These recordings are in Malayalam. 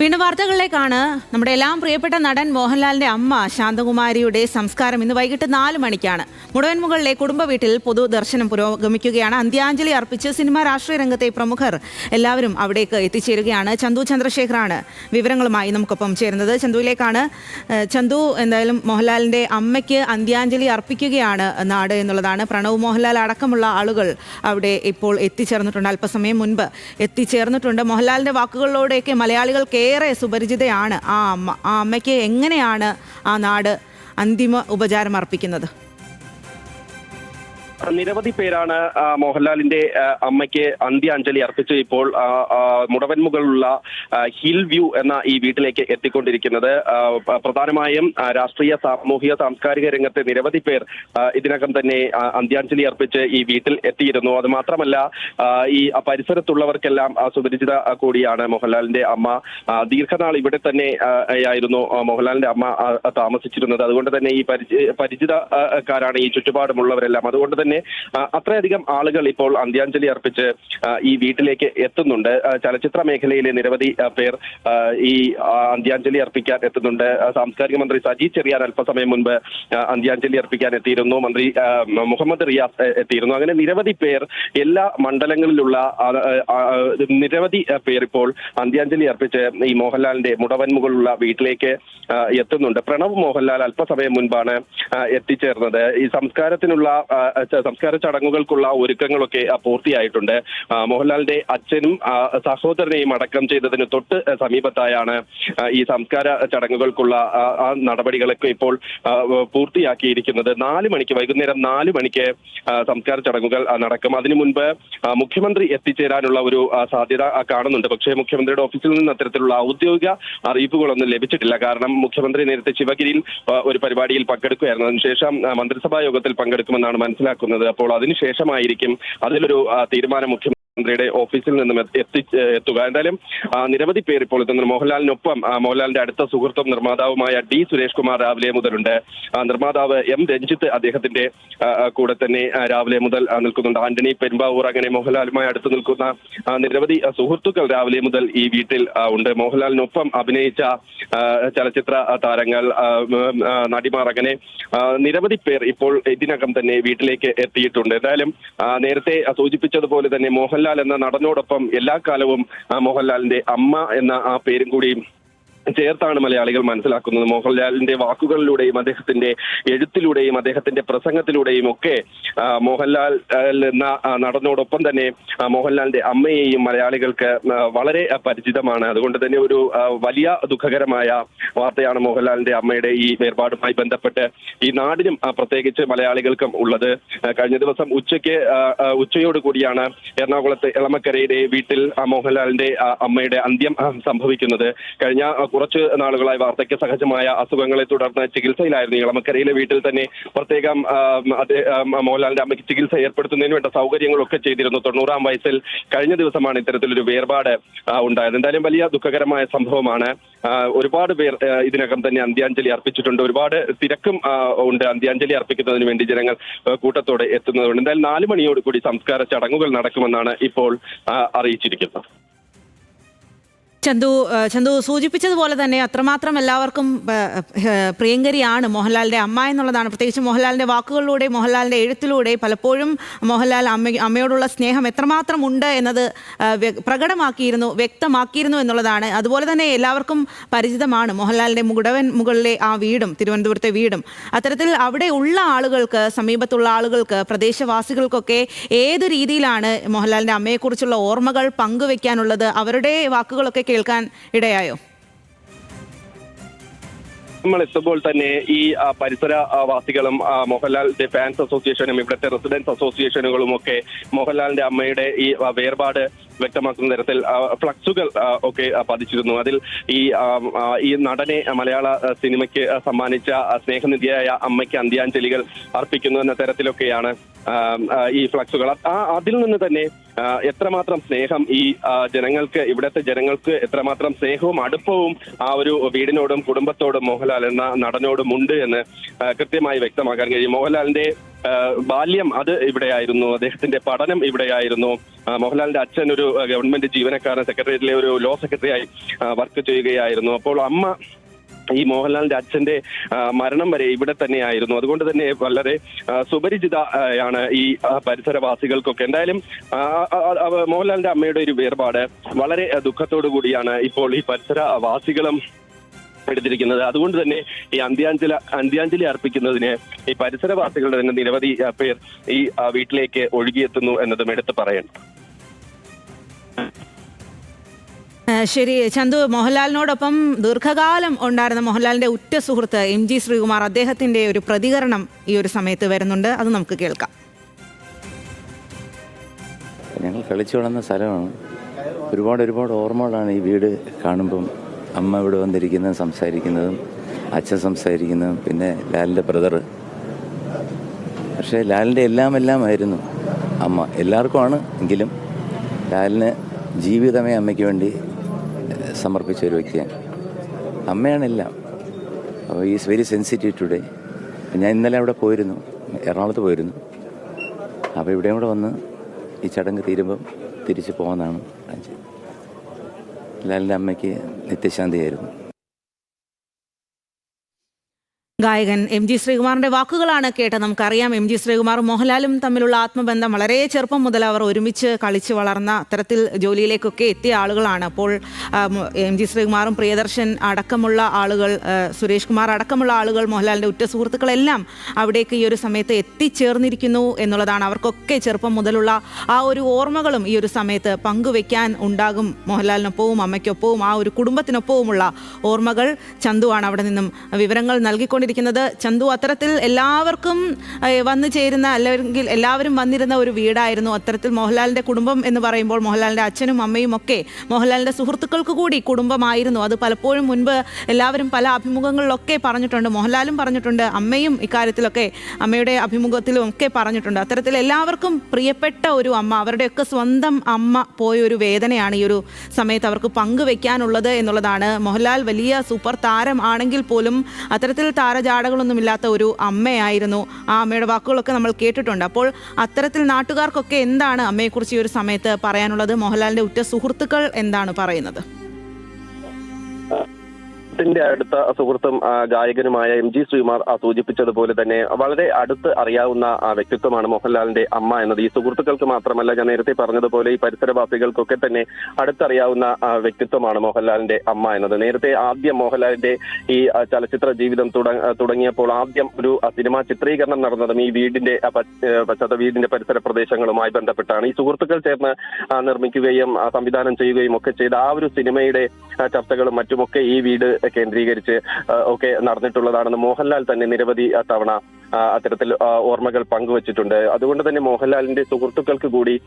വീണ്ടും വാർത്തകളിലേക്കാണ്. നമ്മുടെ എല്ലാം പ്രിയപ്പെട്ട നടൻ മോഹൻലാലിന്റെ അമ്മ ശാന്തകുമാരിയുടെ സംസ്കാരം ഇന്ന് വൈകിട്ട് നാല് മണിക്കാണ്. മുടവൻമുകളിലെ കുടുംബ വീട്ടിൽ പൊതുദർശനം പുരോഗമിക്കുകയാണ്. അന്ത്യാഞ്ജലി അർപ്പിച്ച് സിനിമാ രാഷ്ട്രീയ രംഗത്തെ പ്രമുഖർ എല്ലാവരും അവിടേക്ക് എത്തിച്ചേരുകയാണ്. ചന്തു ചന്ദ്രശേഖറാണ് വിവരങ്ങളുമായി നമുക്കൊപ്പം ചേരുന്നത്. ചന്തുവിലേക്കാണ്. ചന്തു എന്തായാലും മോഹൻലാലിന്റെ അമ്മയ്ക്ക് അന്ത്യാഞ്ജലി അർപ്പിക്കുകയാണ് നാട് എന്നുള്ളതാണ്. പ്രണവ് മോഹൻലാൽ അടക്കമുള്ള ആളുകൾ അവിടെ ഇപ്പോൾ എത്തിച്ചേർന്നിട്ടുണ്ട്. അല്പസമയം മുൻപ് എത്തിച്ചേർന്നിട്ടുണ്ട്. മോഹൻലാലിന്റെ വാക്കുകളിലൂടെയൊക്കെ മലയാളികൾക്ക് ഏറെ സുപരിചിതയാണ് ആ അമ്മ. ആ അമ്മയ്ക്ക് എങ്ങനെയാണ് ആ നാട് അന്തിമ ഉപചാരം അർപ്പിക്കുന്നത്? നിരവധി പേരാണ് മോഹൻലാലിന്റെ അമ്മയ്ക്ക് അന്ത്യാഞ്ജലി അർപ്പിച്ച് ഇപ്പോൾ മുടവൻമുകളുള്ള ഹിൽ വ്യൂ എന്ന ഈ വീട്ടിലേക്ക് എത്തിക്കൊണ്ടിരിക്കുന്നത്. പ്രധാനമായും രാഷ്ട്രീയ സാമൂഹിക സാംസ്കാരിക രംഗത്തെ നിരവധി പേർ ഇതിനകം തന്നെ അന്ത്യാഞ്ജലി അർപ്പിച്ച് ഈ വീട്ടിൽ എത്തിയിരുന്നു. അത് മാത്രമല്ല ഈ പരിസരത്തുള്ളവർക്കെല്ലാം സുപരിചിത കൂടിയാണ് മോഹൻലാലിന്റെ അമ്മ. ദീർഘനാൾ ഇവിടെ തന്നെ ആയിരുന്നു മോഹൻലാലിന്റെ അമ്മ താമസിച്ചിരുന്നത്. അതുകൊണ്ട് തന്നെ ഈ പരിചി- പരിചിതക്കാരാണ് ഈ ചുറ്റുപാടുമുള്ളവരെല്ലാം. അതുകൊണ്ട് തന്നെ അത്രയധികം ആളുകൾ ഇപ്പോൾ അന്ത്യാഞ്ജലി അർപ്പിച്ച് ഈ വീട്ടിലേക്ക് എത്തുന്നുണ്ട്. ചലച്ചിത്ര മേഖലയിലെ നിരവധി പേർ ഈ അന്ത്യാഞ്ജലി അർപ്പിക്കാൻ എത്തുന്നുണ്ട്. സാംസ്കാരിക മന്ത്രി സജി ചെറിയാൻ അല്പസമയം മുൻപ് അന്ത്യാഞ്ജലി അർപ്പിക്കാൻ എത്തിയിരുന്നു. മന്ത്രി മുഹമ്മദ് റിയാസ് എത്തിയിരുന്നു. അങ്ങനെ നിരവധി പേർ എല്ലാ മണ്ഡലങ്ങളിലുള്ള നിരവധി പേർ ഇപ്പോൾ അന്ത്യാഞ്ജലി അർപ്പിച്ച് ഈ മോഹൻലാലിന്റെ മുടവൻമുകളുള്ള വീട്ടിലേക്ക് എത്തുന്നുണ്ട്. പ്രണവ് മോഹൻലാൽ അല്പസമയം മുൻപാണ് എത്തിച്ചേർന്നത്. ഈ സംസ്കാരത്തിനുള്ള സംസ്കാര ചടങ്ങുകൾക്കുള്ള ഒരുക്കങ്ങളൊക്കെ പൂർത്തിയായിട്ടുണ്ട്. മോഹൻലാലിന്റെ അച്ഛനും സഹോദരനെയും അടക്കം ചെയ്തതിന് തൊട്ട് സമീപത്തായാണ് ഈ സംസ്കാര ചടങ്ങുകൾക്കുള്ള ആ, നടപടികളൊക്കെ ഇപ്പോൾ പൂർത്തിയാക്കിയിരിക്കുന്നത്. നാല് മണിക്ക് വൈകുന്നേരം നാല് മണിക്ക് സംസ്കാര ചടങ്ങുകൾ നടക്കും. അതിനു മുൻപ് മുഖ്യമന്ത്രി എത്തിച്ചേരാനുള്ള ഒരു സാധ്യത കാണുന്നുണ്ട്. പക്ഷേ മുഖ്യമന്ത്രിയുടെ ഓഫീസിൽ നിന്ന് അത്തരത്തിലുള്ള ഔദ്യോഗിക അറിയിപ്പുകളൊന്നും ലഭിച്ചിട്ടില്ല. കാരണം മുഖ്യമന്ത്രി നേരത്തെ ശിവഗിരിയിൽ ഒരു പരിപാടിയിൽ പങ്കെടുക്കുകയായിരുന്നു. അതിനുശേഷം മന്ത്രിസഭാ യോഗത്തിൽ പങ്കെടുക്കുമെന്നാണ് മനസ്സിലാക്കുന്നത്. അപ്പോൾ അതിനുശേഷമായിരിക്കും അതിലൊരു തീരുമാനം മുഖ്യമന്ത്രി മന്ത്രിയുടെ ഓഫീസിൽ നിന്നും എത്തി എത്തി- എത്തുക. എന്തായാലും നിരവധി പേർ ഇപ്പോൾ എത്തുന്നുണ്ട്. മോഹൻലാലിനൊപ്പം മോഹൻലാലിന്റെ അടുത്ത സുഹൃത്തും നിർമ്മാതാവുമായ ഡി സുരേഷ് കുമാർ രാവിലെ മുതലുണ്ട്. നിർമ്മാതാവ് എം രഞ്ജിത്ത് അദ്ദേഹത്തിന്റെ കൂടെ തന്നെ രാവിലെ മുതൽ നിൽക്കുന്നുണ്ട്. ആന്റണി പെരുമ്പാവൂർ അങ്ങനെ മോഹൻലാലുമായി അടുത്ത് നിൽക്കുന്ന നിരവധി സുഹൃത്തുക്കൾ രാവിലെ മുതൽ ഈ വീട്ടിൽ ഉണ്ട്. മോഹൻലാലിനൊപ്പം അഭിനയിച്ച ചലച്ചിത്ര താരങ്ങൾ നടിമാർ അങ്ങനെ നിരവധി പേർ ഇപ്പോൾ ഇതിനകം തന്നെ വീട്ടിലേക്ക് എത്തിയിട്ടുണ്ട്. എന്തായാലും നേരത്തെ സൂചിപ്പിച്ചതുപോലെ തന്നെ മോഹൻലാൽ എന്ന നടനോടൊപ്പം എല്ലാ കാലവും മോഹൻലാലിന്റെ അമ്മ എന്ന ആ പേരും കൂടി ചേർത്താണ് മലയാളികൾ മനസ്സിലാക്കുന്നത്. മോഹൻലാലിന്റെ വാക്കുകളിലൂടെയും അദ്ദേഹത്തിന്റെ എഴുത്തിലൂടെയും അദ്ദേഹത്തിന്റെ പ്രസംഗത്തിലൂടെയും ഒക്കെ മോഹൻലാൽ എന്ന നടനോടൊപ്പം തന്നെ മോഹൻലാലിന്റെ അമ്മയെയും മലയാളികൾക്ക് വളരെ പരിചിതമാണ്. അതുകൊണ്ട് തന്നെ ഒരു വലിയ ദുഃഖകരമായ വാർത്തയാണ് മോഹൻലാലിന്റെ അമ്മയുടെ ഈ വേർപാടുമായി ബന്ധപ്പെട്ട് ഈ നാടിനും പ്രത്യേകിച്ച് മലയാളികൾക്കും ഉള്ളത്. കഴിഞ്ഞ ദിവസം ഉച്ചയ്ക്ക് ഉച്ചയോട് കൂടിയാണ് എറണാകുളത്ത് എളമക്കരയുടെ വീട്ടിൽ മോഹൻലാലിന്റെ അമ്മയുടെ അന്ത്യം സംഭവിക്കുന്നത്. കഴിഞ്ഞ കുറച്ച് നാളുകളായി വാർദ്ധക്യ സഹജമായ അസുഖങ്ങളെ തുടർന്ന് ചികിത്സയിലായിരുന്നു. ഇളമക്കരയിലെ വീട്ടിൽ തന്നെ പ്രത്യേകം മോഹൻലാലിന്റെ അമ്മയ്ക്ക് ചികിത്സ ഏർപ്പെടുത്തുന്നതിന് വേണ്ട സൗകര്യങ്ങളൊക്കെ ചെയ്തിരുന്നു. തൊണ്ണൂറാം വയസ്സിൽ കഴിഞ്ഞ ദിവസമാണ് ഇത്തരത്തിലൊരു വേർപാട് ഉണ്ടായത്. എന്തായാലും വലിയ ദുഃഖകരമായ സംഭവമാണ്. ഒരുപാട് പേർ ഇതിനകം തന്നെ അന്ത്യാഞ്ജലി അർപ്പിച്ചിട്ടുണ്ട്. ഒരുപാട് തിരക്കും ഉണ്ട്. അന്ത്യാഞ്ജലി അർപ്പിക്കുന്നതിന് വേണ്ടി ജനങ്ങൾ കൂട്ടത്തോടെ എത്തുന്നതുകൊണ്ട്. എന്തായാലും നാല് മണിയോടുകൂടി സംസ്കാര ചടങ്ങുകൾ നടക്കുമെന്നാണ് ഇപ്പോൾ അറിയിച്ചിരിക്കുന്നത്. ചന്തു ചന്തു സൂചിപ്പിച്ചതുപോലെ തന്നെ അത്രമാത്രം എല്ലാവർക്കും പ്രിയങ്കരിയാണ് മോഹൻലാലിന്റെ അമ്മ എന്നുള്ളതാണ്. പ്രത്യേകിച്ച് മോഹൻലാലിന്റെ വാക്കുകളിലൂടെ മോഹൻലാലിന്റെ എഴുത്തിലൂടെ പലപ്പോഴും മോഹൻലാൽ അമ്മ അമ്മയോടുള്ള സ്നേഹം എത്രമാത്രം ഉണ്ട് എന്നത് പ്രകടമാക്കിയിരുന്നു വ്യക്തമാക്കിയിരുന്നു എന്നുള്ളതാണ്. അതുപോലെ തന്നെ എല്ലാവർക്കും പരിചിതമാണ് മോഹൻലാലിന്റെ മുകുടവൻ മുകളിലെ ആ വീടും തിരുവനന്തപുരത്തെ വീടും. അത്തരത്തിൽ അവിടെ ഉള്ള ആളുകൾക്ക് സമീപത്തുള്ള ആളുകൾക്ക് പ്രദേശവാസികൾക്കൊക്കെ ഏത് രീതിയിലാണ് മോഹൻലാലിന്റെ അമ്മയെക്കുറിച്ചുള്ള ഓർമ്മകൾ പങ്കുവെക്കാനുള്ളത് അവരുടെ വാക്കുകളൊക്കെ കേൾക്കാൻ ഇടയായോ? നമ്മൾ എത്തുമ്പോൾ തന്നെ ഈ പരിസരവാസികളും മോഹൻലാലിന്റെ ഫാൻസ് അസോസിയേഷനും ഇവിടുത്തെ റെസിഡൻസ് അസോസിയേഷനുകളും ഒക്കെ മോഹൻലാലിന്റെ അമ്മയുടെ ഈ വേർപാട് വ്യക്തമാക്കുന്ന തരത്തിൽ ഫ്ലക്സുകൾ ഒക്കെ പതിച്ചിരുന്നു. അതിൽ ഈ ഈ നടനെ മലയാള സിനിമയ്ക്ക് സമ്മാനിച്ച സ്നേഹനിധിയായ അമ്മയ്ക്ക് അന്ത്യാഞ്ജലികൾ അർപ്പിക്കുന്നു എന്ന തരത്തിലൊക്കെയാണ് ഈ ഫ്ലക്സുകൾ. ആ അതിൽ നിന്ന് തന്നെ എത്രമാത്രം സ്നേഹം ഈ ജനങ്ങൾക്ക് ഇവിടുത്തെ ജനങ്ങൾക്ക് എത്രമാത്രം സ്നേഹവും അടുപ്പവും ആ ഒരു വീടിനോടും കുടുംബത്തോടും മോഹൻലാൽ എന്ന നടനോടും ഉണ്ട് എന്ന് കൃത്യമായി വ്യക്തമാക്കാൻ കഴിയും. മോഹൻലാലിന്റെ ബാല്യം അത് ഇവിടെയായിരുന്നു അദ്ദേഹത്തിന്റെ പഠനം ഇവിടെയായിരുന്നു. മോഹൻലാലിന്റെ അച്ഛൻ ഒരു ഗവൺമെന്റ് ജീവനക്കാരൻ സെക്രട്ടേറിയറ്റിലെ ഒരു ലോ സെക്രട്ടറിയായി വർക്ക് ചെയ്യുകയായിരുന്നു. അപ്പോൾ അമ്മ ഈ മോഹൻലാലിന്റെ അച്ഛന്റെ മരണം വരെ ഇവിടെ തന്നെയായിരുന്നു. അതുകൊണ്ട് തന്നെ വളരെ സുപരിചിത ആണ് ഈ പരിസരവാസികൾക്കൊക്കെ. എന്തായാലും മോഹൻലാലിന്റെ അമ്മയുടെ ഒരു വേർപാട് വളരെ ദുഃഖത്തോടു കൂടിയാണ് ഇപ്പോൾ ഈ പരിസരവാസികളും എടുത്തിരിക്കുന്നത്. അതുകൊണ്ട് തന്നെ ഈ അന്ത്യാഞ്ജല അന്ത്യാഞ്ജലി അർപ്പിക്കുന്നതിന് ഈ പരിസരവാസികളുടെ തന്നെ നിരവധി പേർ ഈ വീട്ടിലേക്ക് ഒഴുകിയെത്തുന്നു എന്നതും എടുത്തു പറയണം ശരി ചന്തു മോഹൻലാലിനോടൊപ്പം ദീർഘകാലം ഉണ്ടായിരുന്ന മോഹൻലാലിന്റെ ഉറ്റ സുഹൃത്ത് എം ജി ശ്രീകുമാർ അദ്ദേഹത്തിന്റെ ഒരു പ്രതികരണം ഈ ഒരു സമയത്ത് വരുന്നുണ്ട്. അത് നമുക്ക് കേൾക്കാം. ഞങ്ങൾ കളിച്ചു വളർന്ന സ്ഥലമാണ്. ഒരുപാട് ഒരുപാട് ഓർമ്മകളാണ് ഈ വീട് കാണുമ്പം അമ്മ ഇവിടെ വന്നിരിക്കുന്നതും സംസാരിക്കുന്നതും അച്ഛൻ സംസാരിക്കുന്നതും പിന്നെ ലാലിന്റെ ബ്രദർ പക്ഷേ ലാലിന്റെ എല്ലാം എല്ലാം ആയിരുന്നു അമ്മ. എല്ലാവർക്കുമാണ് എങ്കിലും ലാലിന് ജീവിതമേ അമ്മയ്ക്ക് വേണ്ടി സമർപ്പിച്ച ഒരു വ്യക്തിയാണ് അമ്മയാണ് എല്ലാം അപ്പോൾ ഈസ് വെരി സെൻസിറ്റീവ് ടുഡേ. ഞാൻ ഇന്നലെ അവിടെ പോയിരുന്നു. എറണാകുളത്ത് പോയിരുന്നു. അപ്പോൾ ഇവിടെ കൂടെ വന്ന് ഈ ചടങ്ങ് തീരുമ്പം തിരിച്ച് പോകുന്നതാണ് ലാലിന്റെ അമ്മയ്ക്ക് നിത്യശാന്തിയായിരുന്നു. ഗായകൻ എം ജി ശ്രീകുമാറിന്റെ വാക്കുകളാണ് കേട്ടത്. നമുക്കറിയാം എം ജി ശ്രീകുമാറും മോഹൻലാലും തമ്മിലുള്ള ആത്മബന്ധം വളരെ ചെറുപ്പം മുതൽ അവർ ഒരുമിച്ച് കളിച്ചു വളർന്ന അത്തരത്തിൽ ജോലിയിലേക്കൊക്കെ എത്തിയ ആളുകളാണ്. അപ്പോൾ എം ജി ശ്രീകുമാറും പ്രിയദർശൻ അടക്കമുള്ള ആളുകൾ സുരേഷ് കുമാർ അടക്കമുള്ള ആളുകൾ മോഹൻലാലിന്റെ ഉറ്റ സുഹൃത്തുക്കളെല്ലാം അവിടേക്ക് ഈ ഒരു സമയത്ത് എത്തിച്ചേർന്നിരിക്കുന്നു എന്നുള്ളതാണ് അവർക്കൊക്കെ ചെറുപ്പം മുതലുള്ള ആ ഒരു ഓർമ്മകളും ഈ ഒരു സമയത്ത് പങ്കുവെക്കാൻ ഉണ്ടാകും. മോഹൻലാലിനൊപ്പവും അമ്മയ്ക്കൊപ്പവും ആ ഒരു കുടുംബത്തിനൊപ്പവുമുള്ള ഓർമ്മകൾ ചന്തുവാണ് അവിടെ നിന്നും വിവരങ്ങൾ നൽകിക്കൊണ്ടിരിക്കുന്നത്. ചന്തു അത്തരത്തിൽ എല്ലാവർക്കും വന്നു ചേരുന്ന അല്ലെങ്കിൽ എല്ലാവരും വന്നിരുന്ന ഒരു വീടായിരുന്നു അത്തരത്തിൽ മോഹൻലാലിന്റെ കുടുംബം എന്ന് പറയുമ്പോൾ മോഹൻലാലിന്റെ അച്ഛനും അമ്മയും ഒക്കെ മോഹൻലാലിന്റെ സുഹൃത്തുക്കൾക്ക് കൂടി കുടുംബമായിരുന്നു. അത് പലപ്പോഴും മുൻപ് എല്ലാവരും പല അഭിമുഖങ്ങളിലൊക്കെ പറഞ്ഞിട്ടുണ്ട്. മോഹൻലാലും പറഞ്ഞിട്ടുണ്ട്. അമ്മയും ഇക്കാര്യത്തിലൊക്കെ അമ്മയുടെ അഭിമുഖത്തിലും ഒക്കെ പറഞ്ഞിട്ടുണ്ട്. അത്തരത്തിൽ എല്ലാവർക്കും പ്രിയപ്പെട്ട ഒരു അമ്മ അവരുടെയൊക്കെ സ്വന്തം അമ്മ പോയൊരു വേദനയാണ് ഈ ഒരു സമയത്ത് അവർക്ക് പങ്കുവെക്കാനുള്ളത് എന്നുള്ളതാണ്. മോഹൻലാൽ വലിയ സൂപ്പർ താരം ആണെങ്കിൽ പോലും അത്തരത്തിൽ താരജാടകളൊന്നുമില്ലാത്ത ഒരു അമ്മയായിരുന്നു ആ അമ്മയുടെ വാക്കുകളൊക്കെ നമ്മൾ കേട്ടിട്ടുണ്ട്. അപ്പോൾ അത്തരത്തിൽ നാട്ടുകാർക്കൊക്കെ എന്താണ് അമ്മയെക്കുറിച്ച് ഈ ഒരു സമയത്ത് പറയാനുള്ളത്? മോഹൻലാലിന്റെ ഉറ്റ സുഹൃത്തുക്കൾ എന്താണ് പറയുന്നത്? ത്തിന്റെ അടുത്ത സുഹൃത്തും ഗായകനുമായ എം ജി ശ്രീമാർ സൂചിപ്പിച്ചതുപോലെ തന്നെ വളരെ അടുത്ത് അറിയാവുന്ന വ്യക്തിത്വമാണ് മോഹൻലാലിന്റെ അമ്മ എന്നത്. ഈ സുഹൃത്തുക്കൾക്ക് മാത്രമല്ല ഞാൻ നേരത്തെ പറഞ്ഞതുപോലെ ഈ പരിസരവാസികൾക്കൊക്കെ തന്നെ അടുത്തറിയാവുന്ന വ്യക്തിത്വമാണ് മോഹൻലാലിന്റെ അമ്മ എന്നത്. നേരത്തെ ആദ്യം മോഹൻലാലിന്റെ ഈ ചലച്ചിത്ര ജീവിതം തുടങ്ങിയപ്പോൾ ആദ്യം ഒരു സിനിമാ ചിത്രീകരണം നടന്നതും ഈ വീടിന്റെ പശ്ചാത്ത വീടിന്റെ പരിസര പ്രദേശങ്ങളുമായി ബന്ധപ്പെട്ടാണ്. ഈ സുഹൃത്തുക്കൾ ചേർന്ന് നിർമ്മിക്കുകയും സംവിധാനം ചെയ്യുകയും ഒക്കെ ചെയ്ത ആ ഒരു സിനിമയുടെ ചർച്ചകളും മറ്റുമൊക്കെ ഈ വീട് കേന്ദ്രീകരിച്ച് ഒക്കെ നടന്നിട്ടുള്ളതാണെന്ന് മോഹൻലാൽ തന്നെ നിരവധി തവണ അത്തരത്തിൽ ഓർമ്മകൾ പങ്കുവച്ചിട്ടുണ്ട്. അതുകൊണ്ട് തന്നെ മോഹൻലാലിന്റെ സുഹൃത്തുക്കൾക്ക് കൂടി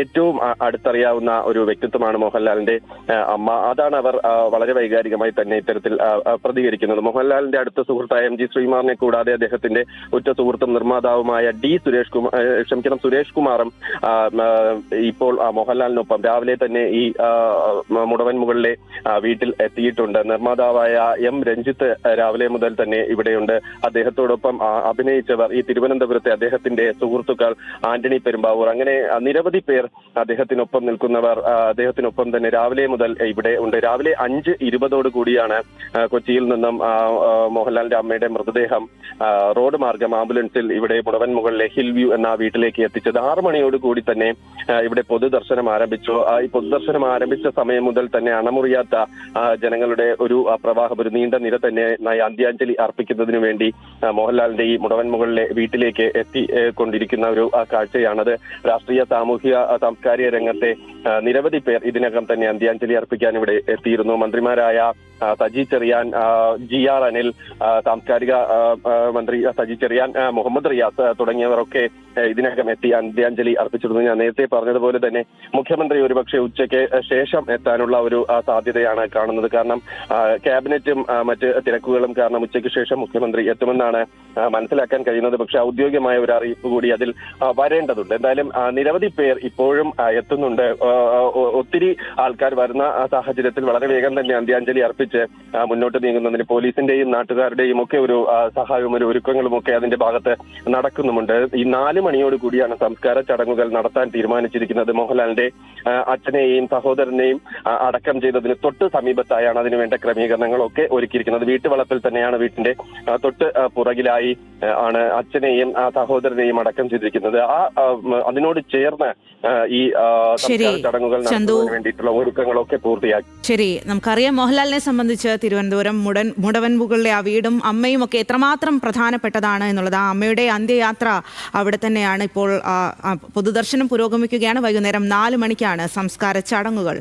ഏറ്റവും അടുത്തറിയാവുന്ന ഒരു വ്യക്തിത്വമാണ് മോഹൻലാലിന്റെ അമ്മ. അതാണ് അവർ വളരെ വൈകാരികമായി തന്നെ ഇത്തരത്തിൽ പ്രതികരിക്കുന്നത്. മോഹൻലാലിന്റെ അടുത്ത സുഹൃത്തായ എം ജി ശ്രീമാറിനെ കൂടാതെ അദ്ദേഹത്തിന്റെ ഉറ്റ സുഹൃത്തും നിർമ്മാതാവുമായ ഡി സുരേഷ് കുമാർ ക്ഷമിക്കണം സുരേഷ് കുമാറും ഇപ്പോൾ മോഹൻലാലിനൊപ്പം രാവിലെ തന്നെ ഈ മുടവൻ മുകളിലെ വീട്ടിൽ എത്തിയിട്ടുണ്ട്. നിർമ്മാതാവായ എം രഞ്ജിത്ത് രാവിലെ മുതൽ തന്നെ ഇവിടെയുണ്ട്. അദ്ദേഹത്തോടൊപ്പം ആ, അഭിനയിച്ചവർ ഈ തിരുവനന്തപുരത്തെ അദ്ദേഹത്തിന്റെ സുഹൃത്തുക്കൾ ആന്റണി പെരുമ്പാവൂർ. അങ്ങനെ നിരവധി പേർ അദ്ദേഹത്തിനൊപ്പം നിൽക്കുന്നവർ അദ്ദേഹത്തിനൊപ്പം തന്നെ രാവിലെ മുതൽ ഇവിടെ ഉണ്ട്. രാവിലെ അഞ്ച് ഇരുപതോട് കൂടിയാണ് കൊച്ചിയിൽ നിന്നും മോഹൻലാലിന്റെ അമ്മയുടെ മൃതദേഹം റോഡ് മാർഗം ആംബുലൻസിൽ ഇവിടെ മുടവൻ മുകളിലെ ഹിൽ വ്യൂ എന്ന വീട്ടിലേക്ക് എത്തിച്ചത്. ആറു മണിയോട് കൂടി തന്നെ ഇവിടെ പൊതുദർശനം ആരംഭിച്ചു. ഈ പൊതുദർശനം ആരംഭിച്ച സമയം മുതൽ തന്നെ അണമുറിയാത്ത ജനങ്ങളുടെ ഒരു പ്രവാഹം ഒരു നീണ്ട നിര തന്നെ അന്ത്യാഞ്ജലി അർപ്പിക്കുന്നതിന് വേണ്ടി മോഹൻലാലിന്റെ ഈ മുടവൻ മുകളിലെ വീട്ടിലേക്ക് എത്തി ഏ, കൊണ്ടിരിക്കുന്ന ഒരു കാഴ്ചയാണത്. രാഷ്ട്രീയ സാമൂഹിക സാംസ്കാരിക രംഗത്തെ നിരവധി പേർ ഇതിനകം തന്നെ അന്ത്യാഞ്ജലി അർപ്പിക്കാൻ ഇവിടെ എത്തിയിരുന്നു. മന്ത്രിമാരായ സജി ചെറിയാൻ ജി ആർ അനിൽ സാംസ്കാരിക മന്ത്രി സജി ചെറിയാൻ മുഹമ്മദ് റിയാസ് തുടങ്ങിയവരൊക്കെ ഇതിനകം എത്തി അന്ത്യാഞ്ജലി അർപ്പിച്ചിരുന്നു. ഞാൻ നേരത്തെ പറഞ്ഞതുപോലെ തന്നെ മുഖ്യമന്ത്രി ഒരുപക്ഷെ ഉച്ചയ്ക്ക് ശേഷം എത്താനുള്ള ഒരു സാധ്യതയാണ് കാണുന്നത്. കാരണം ക്യാബിനറ്റും മറ്റ് തിരക്കുകളും കാരണം ഉച്ചയ്ക്ക് ശേഷം മുഖ്യമന്ത്രി എത്തുമെന്നാണ് മനസ്സിലാക്കാൻ കഴിയുന്നത്. പക്ഷേ ഔദ്യോഗികമായ ഒരു അറിയിപ്പ് കൂടി അതിൽ വരേണ്ടതുണ്ട്. എന്തായാലും നിരവധി പേർ ഇപ്പോഴും എത്തുന്നുണ്ട്. ഒത്തിരി ആൾക്കാർ വരുന്ന സാഹചര്യത്തിൽ വളരെ വേഗം തന്നെ അന്ത്യാഞ്ജലി അർപ്പിച്ച് മുന്നോട്ട് നീങ്ങുന്നതിന് പോലീസിന്റെയും നാട്ടുകാരുടെയും ഒക്കെ ഒരു സഹായവും ഒരു ഒരുക്കങ്ങളും ഒക്കെ അതിന്റെ ഭാഗത്ത് നടക്കുന്നുമുണ്ട്. ഈ നാല് മണിയോട് കൂടിയാണ് സംസ്കാര ചടങ്ങുകൾ നടത്താൻ തീരുമാനിച്ചിരിക്കുന്നത്. മോഹൻലാലിന്റെ അച്ഛനെയും സഹോദരനെയും അടക്കം ചെയ്തതിന് തൊട്ട് സമീപത്തായാണ് അതിനുവേണ്ട ക്രമീകരണങ്ങളൊക്കെ ഒരുക്കിയിരിക്കുന്നത്. വീട്ടുവളപ്പിൽ തന്നെയാണ് വീട്ടിന്റെ തൊട്ട് പുറകിലായി ആ, ആണ് അച്ഛനെയും ആ സഹോദരനെയും അടക്കം ചെയ്തിരിക്കുന്നത് ആ അതിനോട് ചേർന്ന് ഈ ചടങ്ങുകൾ. നടത്തുന്നതിന് വേണ്ടിയിട്ടുള്ള ഒരുക്കങ്ങളൊക്കെ പൂർത്തിയാക്കി. ശരി നമുക്കറിയാം മോഹൻലാലിനെ സംബന്ധിച്ച് തിരുവനന്തപുരം മുടൻ മുടവൻമുകളിലെ ആ വീടും അമ്മയും ഒക്കെ എത്രമാത്രം പ്രധാനപ്പെട്ടതാണ് എന്നുള്ളത്. ആ അമ്മയുടെ അന്ത്യയാത്ര അവിടെ തന്നെയാണ് ഇപ്പോൾ പൊതുദർശനം പുരോഗമിക്കുകയാണ്. വൈകുന്നേരം നാല് മണിക്കാണ് സംസ്കാര ചടങ്ങുകൾ.